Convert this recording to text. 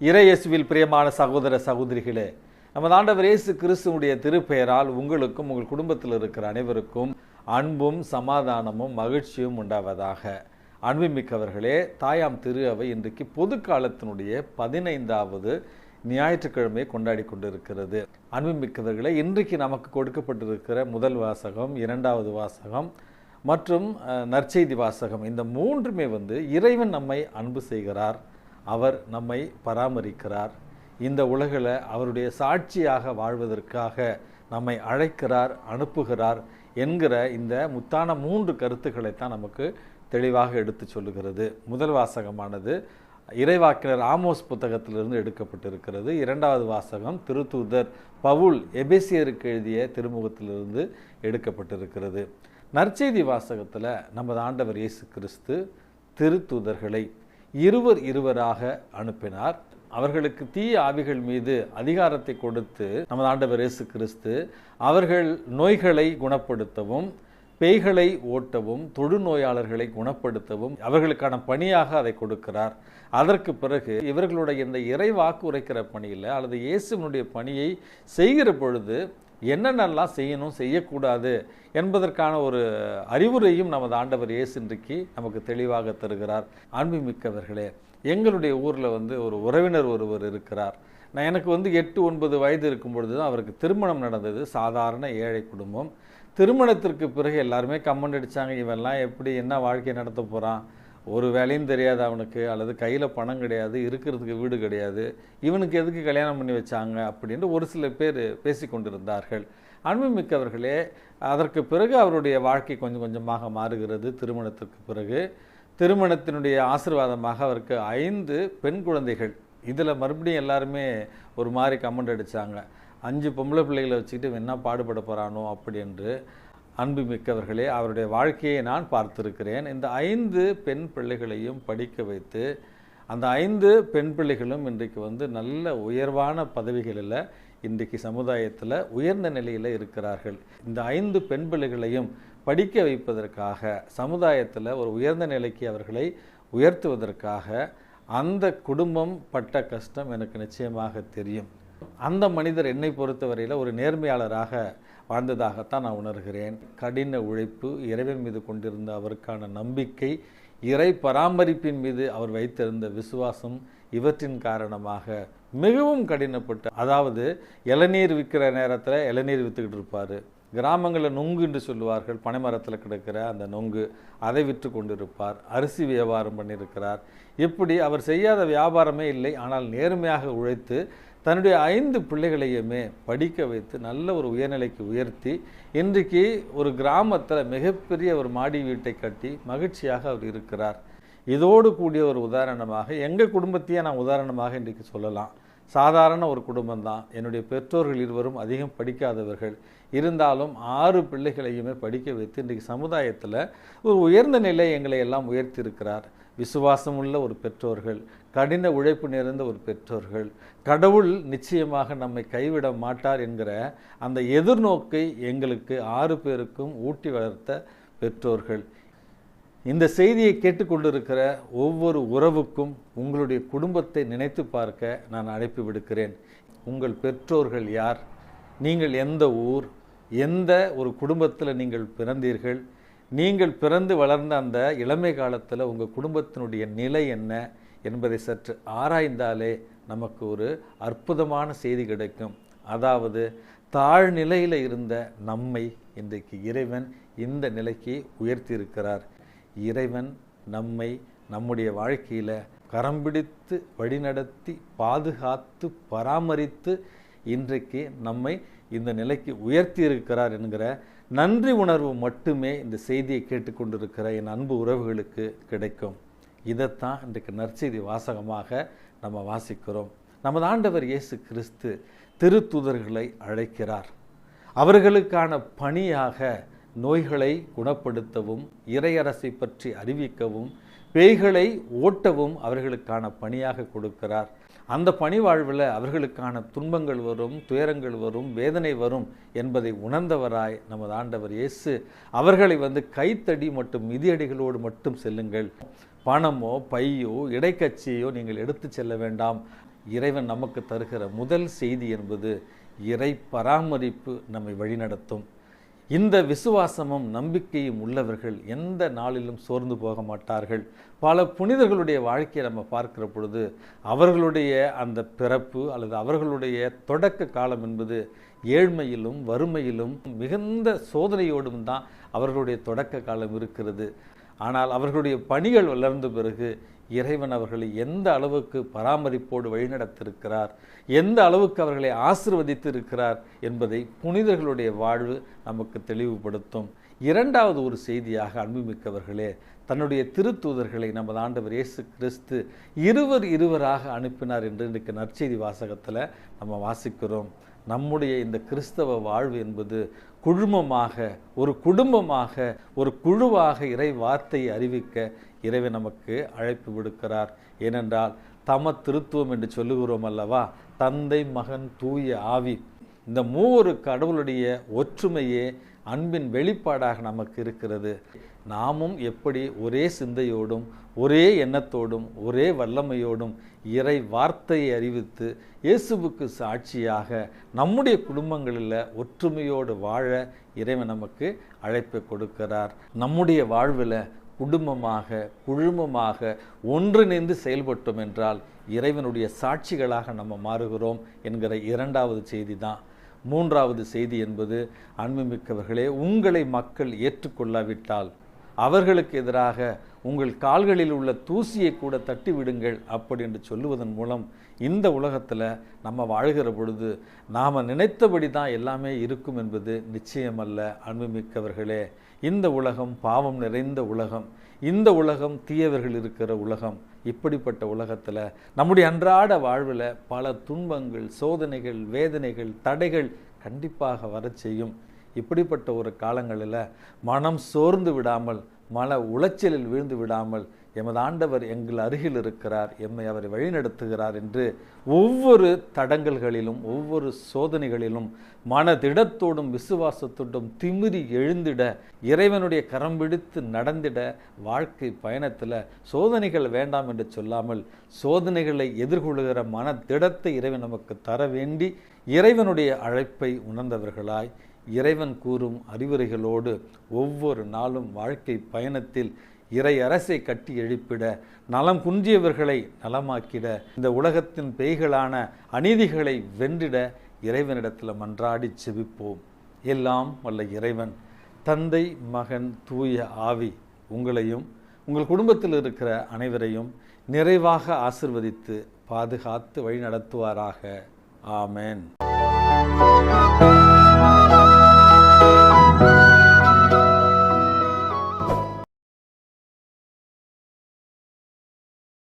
இறையேசுவில் பிரியமான சகோதர சகோதரிகளே நமது ஆண்டவர் இயேசு கிறிஸ்துவனுடைய திருப்பெயரால் உங்களுக்கும் உங்கள் குடும்பத்தில் இருக்கிற அனைவருக்கும் அன்பும் சமாதானமும் மகிழ்ச்சியும் உண்டாவதாக. அன்புமிக்கவர்களே தாயாம் திரு அவை இன்றைக்கு பொது காலத்தினுடைய பதினைந்தாவது ஞாயிற்றுக்கிழமையை கொண்டாடி கொண்டிருக்கிறது. அன்புமிக்கவர்களே இன்றைக்கு நமக்கு கொடுக்கப்பட்டிருக்கிற முதல் வாசகம் இரண்டாவது வாசகம் மற்றும் நற்செய்தி வாசகம் இந்த மூன்றுமே வந்து இறைவன் நம்மை அன்பு செய்கிறார். அவர் நம்மை பராமரிக்கிறார். இந்த உலகில் அவருடைய சாட்சியாக வாழ்வதற்காக நம்மை அழைக்கிறார் அனுப்புகிறார் என்கிற இந்த முத்தான மூன்று கருத்துக்களைத்தான் நமக்கு தெளிவாக எடுத்து சொல்லுகிறது. முதல் வாசகமானது இறைவாக்கினர் ஆமோஸ் புத்தகத்திலிருந்து எடுக்கப்பட்டிருக்கிறது. இரண்டாவது வாசகம் திருத்தூதர் பவுல் எபேசியருக்கு எழுதிய திருமுகத்திலிருந்து எடுக்கப்பட்டிருக்கிறது. நற்செய்தி வாசகத்தில் நமது ஆண்டவர் இயேசு கிறிஸ்து திருத்தூதர்களை இருவர் இருவராக அனுப்பினார். அவர்களுக்கு தீய ஆவிகள் மீது அதிகாரத்தை கொடுத்து நமது ஆண்டவர் இயேசு கிறிஸ்து அவர்கள் நோய்களை குணப்படுத்தவும் பேய்களை ஓட்டவும் தொழுநோயாளர்களை குணப்படுத்தவும் அவர்களுக்கான பணியாக அதை கொடுக்கிறார். அதற்கு பிறகு இவர்களுடைய இந்த இறை வாக்கு உரைக்கிற பணியில் அல்லது இயேசுவனுடைய பணியை செய்கிற பொழுது என்னென்னலாம் செய்யணும் செய்யக்கூடாது என்பதற்கான ஒரு அறிவுரையும் நமது ஆண்டவர் இன்றைக்கு நமக்கு தெளிவாக தருகிறார். அன்புமிக்கவர்களே எங்களுடைய ஊரில் வந்து ஒரு உறவினர் ஒருவர் இருக்கிறார். நான் எனக்கு வந்து எட்டு ஒன்பது வயது இருக்கும் பொழுது தான் அவருக்கு திருமணம் நடந்தது. சாதாரண ஏழை குடும்பம். திருமணத்திற்கு பிறகு எல்லாருமே கமெண்ட் அடித்தாங்க இவெல்லாம் எப்படி என்ன வாழ்க்கை நடத்த போகிறான் ஒரு வேலையும் தெரியாது அவனுக்கு அல்லது கையில் பணம் கிடையாது இருக்கிறதுக்கு வீடு கிடையாது. இவனுக்கு எதுக்கு கல்யாணம் பண்ணி வச்சாங்க அப்படின்ட்டு ஒரு சில பேர் பேசி கொண்டிருந்தார்கள். அன்புமிக்கவர்களே அதற்கு பிறகு அவருடைய வாழ்க்கை கொஞ்சம் கொஞ்சமாக மாறுகிறது. திருமணத்திற்கு பிறகு திருமணத்தினுடைய ஆசீர்வாதமாக அவருக்கு ஐந்து பெண் குழந்தைகள். இதில் மறுபடியும் எல்லாருமே ஒரு மாதிரி கமெண்ட் அடித்தாங்க அஞ்சு பொம்பளை பிள்ளைகளை வச்சுக்கிட்டு என்ன பாடுபட போகிறானோ அப்படி அன்புமிக்கவர்களே அன்பு மிக்கவர்களே அவருடைய வாழ்க்கையை நான் பார்த்திருக்கிறேன். இந்த ஐந்து பெண் பிள்ளைகளையும் படிக்க வைத்து அந்த ஐந்து பெண் பிள்ளைகளும் இன்றைக்கு வந்து நல்ல உயர்வான பதவிகளில் இன்றைக்கு சமுதாயத்தில் உயர்ந்த நிலையில் இருக்கிறார்கள். இந்த ஐந்து பெண் பிள்ளைகளையும் படிக்க வைப்பதற்காக சமுதாயத்தில் ஒரு உயர்ந்த நிலைக்கு அவர்களை உயர்த்துவதற்காக அந்த குடும்பம் பட்ட கஷ்டம் எனக்கு நிச்சயமாக தெரியும். அந்த மனிதர் என்னை பொறுத்தவரையில் ஒரு நேர்மையாளராக வாழ்ந்ததாகத்தான் நான் உணர்கிறேன். கடின உழைப்பு இறைவன் மீது கொண்டிருந்த அவருக்கான நம்பிக்கை இறை பராமரிப்பின் மீது அவர் வைத்திருந்த விசுவாசம் இவற்றின் காரணமாக மிகவும் கடினப்பட்டு அதாவது இளநீர் விற்கிற நேரத்தில் இளநீர் விற்றுக்கிட்டு இருப்பார். கிராமங்களில் நொங்கு என்று சொல்லுவார்கள். பனைமரத்தில் கிடக்கிற அந்த நொங்கு அதை விற்று கொண்டிருப்பார். அரிசி வியாபாரம் பண்ணியிருக்கிறார். இப்படி அவர் செய்யாத வியாபாரமே இல்லை. ஆனால் நேர்மையாக உழைத்து தன்னுடைய ஐந்து பிள்ளைகளையுமே படிக்க வைத்து நல்ல ஒரு உயர்நிலைக்கு உயர்த்தி இன்றைக்கு ஒரு கிராமத்தில் மிகப்பெரிய ஒரு மாடி வீட்டை கட்டி மகிழ்ச்சியாக அவர் இருக்கிறார். இதோடு கூடிய ஒரு உதாரணமாக எங்கள் குடும்பத்தையே நான் உதாரணமாக இன்றைக்கு சொல்லலாம். சாதாரண ஒரு குடும்பம்தான். என்னுடைய பெற்றோர்கள் இருவரும் அதிகம் படிக்காதவர்கள். இருந்தாலும் ஆறு பிள்ளைகளையுமே படிக்க வைத்து இன்றைக்கு சமுதாயத்தில் ஒரு உயர்ந்த நிலை எங்களை எல்லாம் உயர்த்தியிருக்கிறார் விசுவாசமுள்ள ஒரு பெற்றோர்கள் கடின உழைப்பு நிறைந்த ஒரு பெற்றோர்கள் கடவுள் நிச்சயமாக நம்மை கைவிட மாட்டார் என்கிற அந்த எதிர்நோக்கை எங்களுக்கு ஆறு பேருக்கும் ஊட்டி வளர்த்த பெற்றோர்கள். இந்த செய்தியை கேட்டுக்கொண்டிருக்கிற ஒவ்வொரு உறவுக்கும் உங்களுடைய குடும்பத்தை நினைத்து பார்க்க நான் அழைப்பு விடுக்கிறேன். உங்கள் பெற்றோர்கள் யார்? நீங்கள் எந்த ஊர்? எந்த ஒரு குடும்பத்தில் நீங்கள் பிறந்தீர்கள்? நீங்கள் பிறந்து வளர்ந்த அந்த இளமை காலத்தில் உங்கள் குடும்பத்தினுடைய நிலை என்ன என்பதை சற்று ஆராய்ந்தாலே நமக்கு ஒரு அற்புதமான செய்தி கிடைக்கும். அதாவது தாழ்நிலையில் இருந்த நம்மை இன்றைக்கு இறைவன் இந்த நிலைக்கு உயர்த்தியிருக்கிறார். இறைவன் நம்மை நம்முடைய வாழ்க்கையில் கரம் பிடித்து வழிநடத்தி பாதுகாத்து பராமரித்து இன்றைக்கு நம்மை இந்த நிலைக்கு உயர்த்தி இருக்கிறார் என்கிற நன்றி உணர்வு மட்டுமே இந்த செய்தியை கேட்டுக்கொண்டிருக்கிற என் அன்பு உறவுகளுக்கு கிடைக்கும். இதைத்தான் இன்றைக்கு நற்செய்தி வாசகமாக நம்ம வாசிக்கிறோம். நமது ஆண்டவர் இயேசு கிறிஸ்து திருத்துதர்களை அழைக்கிறார். அவர்களுக்கான பணியாக நோய்களை குணப்படுத்தவும் இறையரசை பற்றி அறிவிக்கவும் பேய்களை ஓட்டவும் அவர்களுக்கான பணியாக கொடுக்கிறார். அந்த பணி வாழ்வில் அவர்களுக்கான துன்பங்கள் வரும் துயரங்கள் வரும் வேதனை வரும் என்பதை உணர்ந்தவராய் நமது ஆண்டவர் இயேசு அவர்களை வந்து கைத்தடி மற்றும் மிதியடிகளோடு மட்டும் செல்லுங்கள். பணமோ பையோ இடைக்கட்சியோ நீங்கள் எடுத்து செல்ல வேண்டாம். இறைவன் நமக்கு தருகிற முதல் செய்தி என்பது இறை பராமரிப்பு நம்மை வழிநடத்தும். இந்த விசுவாசமும் நம்பிக்கையும் உள்ளவர்கள் எந்த நாளிலும் சோர்ந்து போக மாட்டார்கள். பல புனிதர்களுடைய வாழ்க்கையை நம்ம பார்க்கிற பொழுது அவர்களுடைய அந்த பிறப்பு அல்லது அவர்களுடைய தொடக்க காலம் என்பது ஏழ்மையிலும் வறுமையிலும் மிகுந்த சோதனையோடும் தான் அவர்களுடைய தொடக்க காலம் இருக்கிறது. ஆனால் அவர்களுடைய பணிகள் வளர்ந்த பிறகு இறைவன் அவர்களை எந்த அளவுக்கு பராமரிப்போடு வழிநடத்திருக்கிறார் எந்த அளவுக்கு அவர்களை ஆசிர்வதித்து இருக்கிறார் என்பதை புனிதர்களுடைய வாழ்வு நமக்கு தெளிவுபடுத்தும். இரண்டாவது ஒரு செய்தியாக அன்புமிக்கவர்களே தன்னுடைய திருத்தூதர்களை நமது ஆண்டவர் இயேசு கிறிஸ்து இருவர் இருவராக அனுப்பினார் என்று இன்றைக்கு நற்செய்தி வாசகத்தில் நம்ம வாசிக்கிறோம். நம்முடைய இந்த கிறிஸ்தவ வாழ்வு என்பது குழுமமாக ஒரு குடும்பமாக ஒரு குழுவாக இறை வார்த்தையை அறிவிக்க இறைவை நமக்கு அழைப்பு விடுக்கிறார். ஏனென்றால் தம திருத்துவம் என்று சொல்லுகிறோம் அல்லவா? தந்தை மகன் தூய ஆவி. இந்த மூவரு கடவுளுடைய ஒற்றுமையே அன்பின் வெளிப்பாடாக நமக்கு இருக்கிறது. நாமும் எப்படி ஒரே சிந்தையோடும் ஒரே எண்ணத்தோடும் ஒரே வல்லமையோடும் இறை வார்த்தையை அறிவித்து இயேசுவுக்கு சாட்சியாக நம்முடைய குடும்பங்களில் ஒற்றுமையோடு வாழ இறைவன் நமக்கு அழைப்பை கொடுக்கிறார். நம்முடைய வாழ்வில் குடும்பமாக குழுமமாக ஒன்றிணைந்து செயல்பட்டோம் என்றால் இறைவனுடைய சாட்சிகளாக நம்ம மாறுகிறோம் என்கிற இரண்டாவது செய்தி தான் மூன்றாவது செய்தி என்பது அன்புமிக்கவர்களே உங்களை மக்கள் ஏற்றுக்கொள்ளாவிட்டால் அவர்களுக்கு எதிராக உங்கள் கால்களில் உள்ள தூசியை கூட தட்டி விடுங்கள் அப்படி என்று சொல்லுவதன் மூலம் இந்த உலகத்தில் நம்ம வாழ்கிற பொழுது நாம் நினைத்தபடி தான் எல்லாமே இருக்கும் என்பது நிச்சயமல்ல அன்புமிக்கவர்களே. இந்த உலகம் பாவம் நிறைந்த உலகம். இந்த உலகம் தீயவர்கள் இருக்கிற உலகம். இப்படிப்பட்ட உலகத்தில் நம்முடைய அன்றாட வாழ்வில் பல துன்பங்கள் சோதனைகள் வேதனைகள் தடைகள் கண்டிப்பாக வரச் செய்யும். இப்படிப்பட்ட ஒரு காலங்களில் மனம் சோர்ந்து விடாமல் மன உளைச்சலில் வீழ்ந்து விடாமல் எமது ஆண்டவர் எங்கள் அருகில் இருக்கிறார் எம்மை அவர் வழிநடத்துகிறார் என்று ஒவ்வொரு தடங்கல்களிலும் ஒவ்வொரு சோதனைகளிலும் மனதிடத்தோடும் விசுவாசத்தோடும் திமிரி எழுந்திட இறைவனுடைய கரம் பிடித்து நடந்திட வாழ்க்கை பயணத்தில் சோதனைகள் வேண்டாம் என்று சொல்லாமல் சோதனைகளை எதிர்கொள்கிற மனதிடத்தை இறைவன் நமக்கு தர வேண்டி இறைவனுடைய அழைப்பை உணர்ந்தவர்களாய் இறைவன் கூறும் அறிவுரைகளோடு ஒவ்வொரு நாளும் வாழ்க்கை பயணத்தில் இறை அரசை கட்டி எழுப்பிட நலம் குன்றியவர்களை நலமாக்கிட இந்த உலகத்தின் பேய்களான அநீதிகளை வென்றிட இறைவனிடத்தில் மன்றாடி செவிப்போம் எல்லாம் வல்ல இறைவன் தந்தை மகன் தூய ஆவி உங்களையும் உங்கள் குடும்பத்தில் இருக்கிற அனைவரையும் நிறைவாக ஆசிர்வதித்து பாதுகாத்து வழிநடத்துவாராக. ஆமேன்.